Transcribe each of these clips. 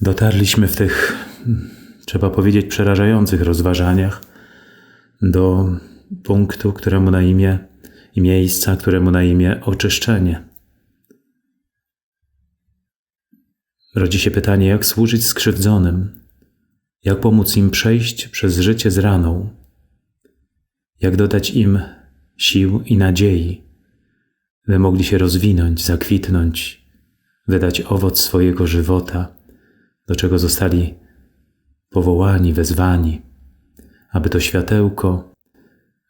Dotarliśmy w tych, trzeba powiedzieć, przerażających rozważaniach do punktu, któremu na imię i miejsca, któremu na imię oczyszczenie. Rodzi się pytanie, jak służyć skrzywdzonym, jak pomóc im przejść przez życie z raną, jak dodać im sił i nadziei, by mogli się rozwinąć, zakwitnąć, wydać owoc swojego żywota, do czego zostali powołani, wezwani, aby to światełko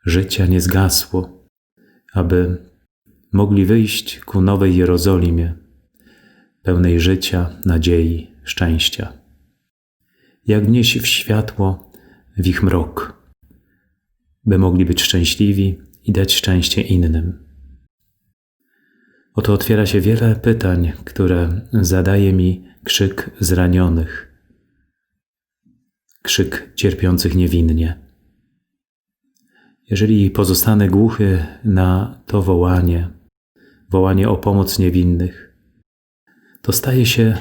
życia nie zgasło, aby mogli wyjść ku nowej Jerozolimie, pełnej życia, nadziei, szczęścia. Jak wnieść w światło w ich mrok, by mogli być szczęśliwi i dać szczęście innym. Oto otwiera się wiele pytań, które zadaje mi krzyk zranionych, krzyk cierpiących niewinnie. Jeżeli pozostanę głuchy na to wołanie, wołanie o pomoc niewinnych, to staję się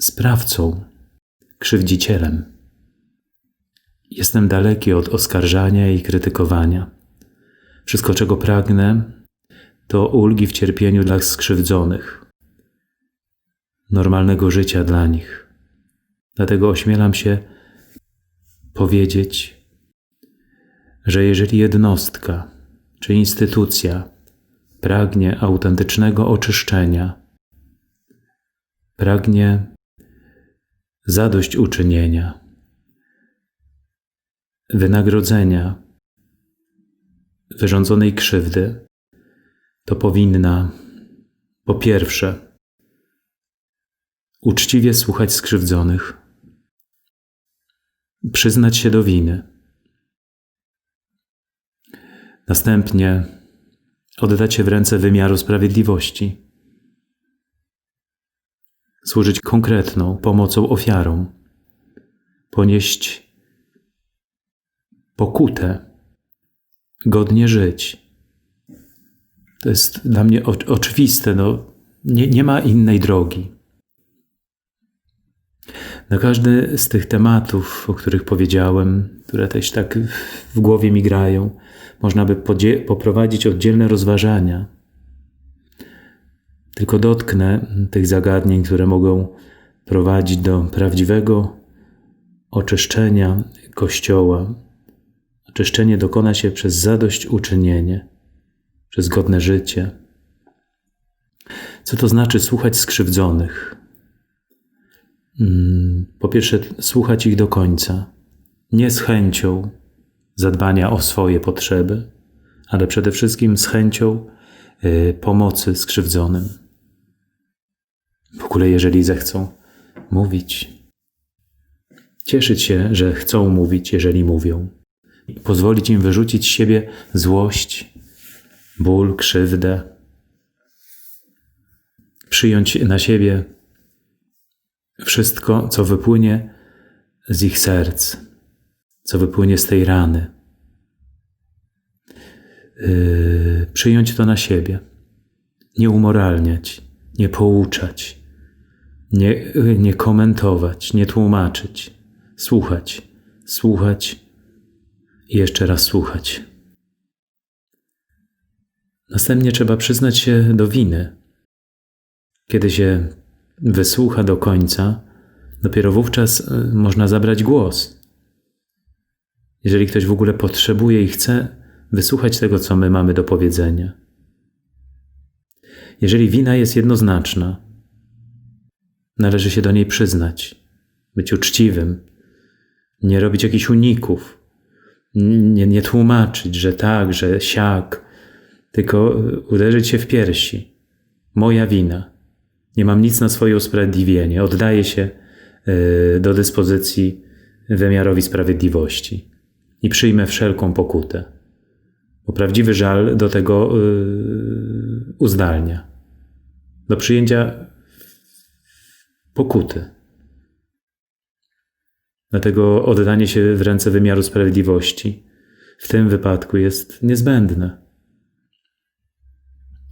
sprawcą, krzywdzicielem. Jestem daleki od oskarżania i krytykowania. Wszystko, czego pragnę, to ulgi w cierpieniu dla skrzywdzonych, normalnego życia dla nich. Dlatego ośmielam się powiedzieć, że jeżeli jednostka czy instytucja pragnie autentycznego oczyszczenia, pragnie zadośćuczynienia, wynagrodzenia wyrządzonej krzywdy, to powinna po pierwsze uczciwie słuchać skrzywdzonych, przyznać się do winy, następnie oddać się w ręce wymiaru sprawiedliwości, służyć konkretną pomocą ofiarom, ponieść pokutę, godnie żyć to jest dla mnie oczywiste. No, nie, nie ma innej drogi. Na każdy z tych tematów, o których powiedziałem, które też tak w głowie mi grają, można by poprowadzić oddzielne rozważania. Tylko dotknę tych zagadnień, które mogą prowadzić do prawdziwego oczyszczenia Kościoła. Oczyszczenie dokona się przez zadośćuczynienie przez godne życie. Co to znaczy słuchać skrzywdzonych? Mm, po pierwsze, słuchać ich do końca, nie z chęcią zadbania o swoje potrzeby, ale przede wszystkim z chęcią y, pomocy skrzywdzonym. W ogóle, jeżeli zechcą mówić, cieszyć się, że chcą mówić, jeżeli mówią, pozwolić im wyrzucić z siebie złość, ból, krzywdę, przyjąć na siebie wszystko, co wypłynie z ich serc, co wypłynie z tej rany. Yy, przyjąć to na siebie, nie umoralniać, nie pouczać, nie, nie komentować, nie tłumaczyć, słuchać, słuchać i jeszcze raz słuchać. Następnie trzeba przyznać się do winy. Kiedy się wysłucha do końca, dopiero wówczas e, można zabrać głos. Jeżeli ktoś w ogóle potrzebuje i chce wysłuchać tego, co my mamy do powiedzenia. Jeżeli wina jest jednoznaczna, należy się do niej przyznać, być uczciwym, nie robić jakichś uników, nie, nie tłumaczyć, że tak, że siak, tylko uderzyć się w piersi. Moja wina. Nie mam nic na swoje usprawiedliwienie. Oddaję się e, do dyspozycji wymiarowi sprawiedliwości i przyjmę wszelką pokutę. Bo prawdziwy żal do tego e, uzdalnia, do przyjęcia pokuty. Dlatego oddanie się w ręce wymiaru sprawiedliwości w tym wypadku jest niezbędne.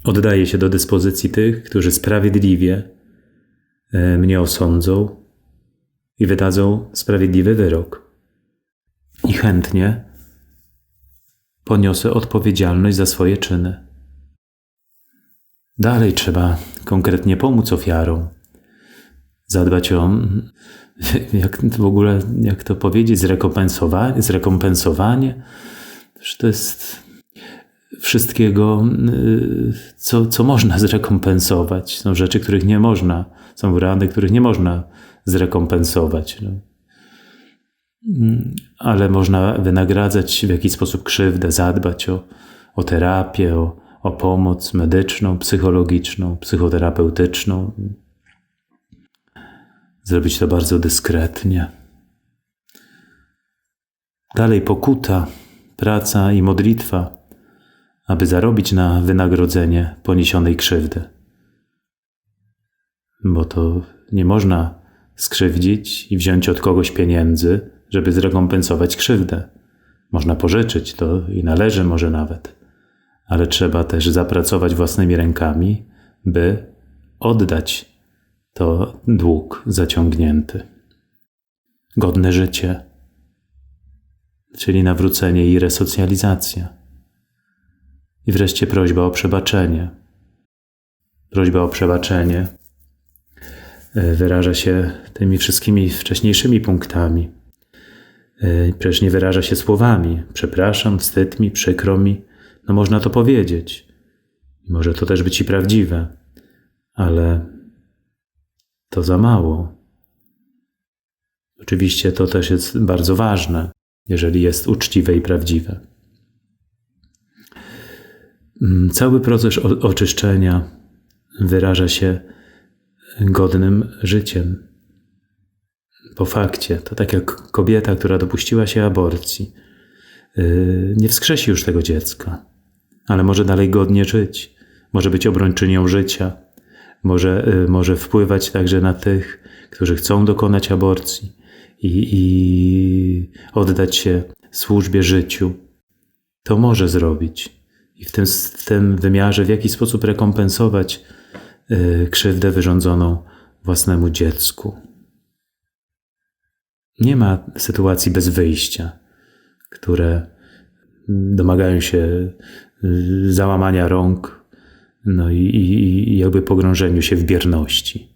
Oddaję się do dyspozycji tych, którzy sprawiedliwie e, mnie osądzą, i wydadzą sprawiedliwy wyrok. I chętnie poniosę odpowiedzialność za swoje czyny. Dalej trzeba konkretnie pomóc ofiarom, zadbać o, jak w ogóle, jak to powiedzieć, zrekompensowanie, zrekompensowanie. To jest wszystkiego, y, co, co można zrekompensować. Są rzeczy, których nie można, są rany, których nie można zrekompensować. No. Mm, ale można wynagradzać w jakiś sposób krzywdę, zadbać o, o terapię, o, o pomoc medyczną, psychologiczną, psychoterapeutyczną. Zrobić to bardzo dyskretnie. Dalej pokuta, praca i modlitwa, aby zarobić na wynagrodzenie poniesionej krzywdy. Bo to nie można skrzywdzić i wziąć od kogoś pieniędzy, żeby zrekompensować krzywdę. Można pożyczyć to i należy może nawet, ale trzeba też zapracować własnymi rękami, by oddać to dług zaciągnięty. Godne życie, czyli nawrócenie i resocjalizacja. I wreszcie prośba o przebaczenie. Prośba o przebaczenie e, wyraża się tymi wszystkimi wcześniejszymi punktami. E, przecież nie wyraża się słowami. Przepraszam, wstyd mi, przykro mi. No można to powiedzieć. Może to też być i prawdziwe, ale to za mało. Oczywiście to też jest bardzo ważne, jeżeli jest uczciwe i prawdziwe. Mm, cały proces oczyszczenia wyraża się godnym życiem. Po fakcie, to tak jak kobieta, która dopuściła się aborcji, yy, nie wskrzesi już tego dziecka, ale może dalej godnie żyć, może być obrończynią życia, może, yy, może wpływać także na tych, którzy chcą dokonać aborcji i, i oddać się służbie życiu. To może zrobić i w tym, w tym wymiarze w jakiś sposób rekompensować yy, krzywdę wyrządzoną własnemu dziecku. Nie ma sytuacji bez wyjścia, które domagają się y, załamania rąk no i, i, i jakby pogrążeniu się w bierności.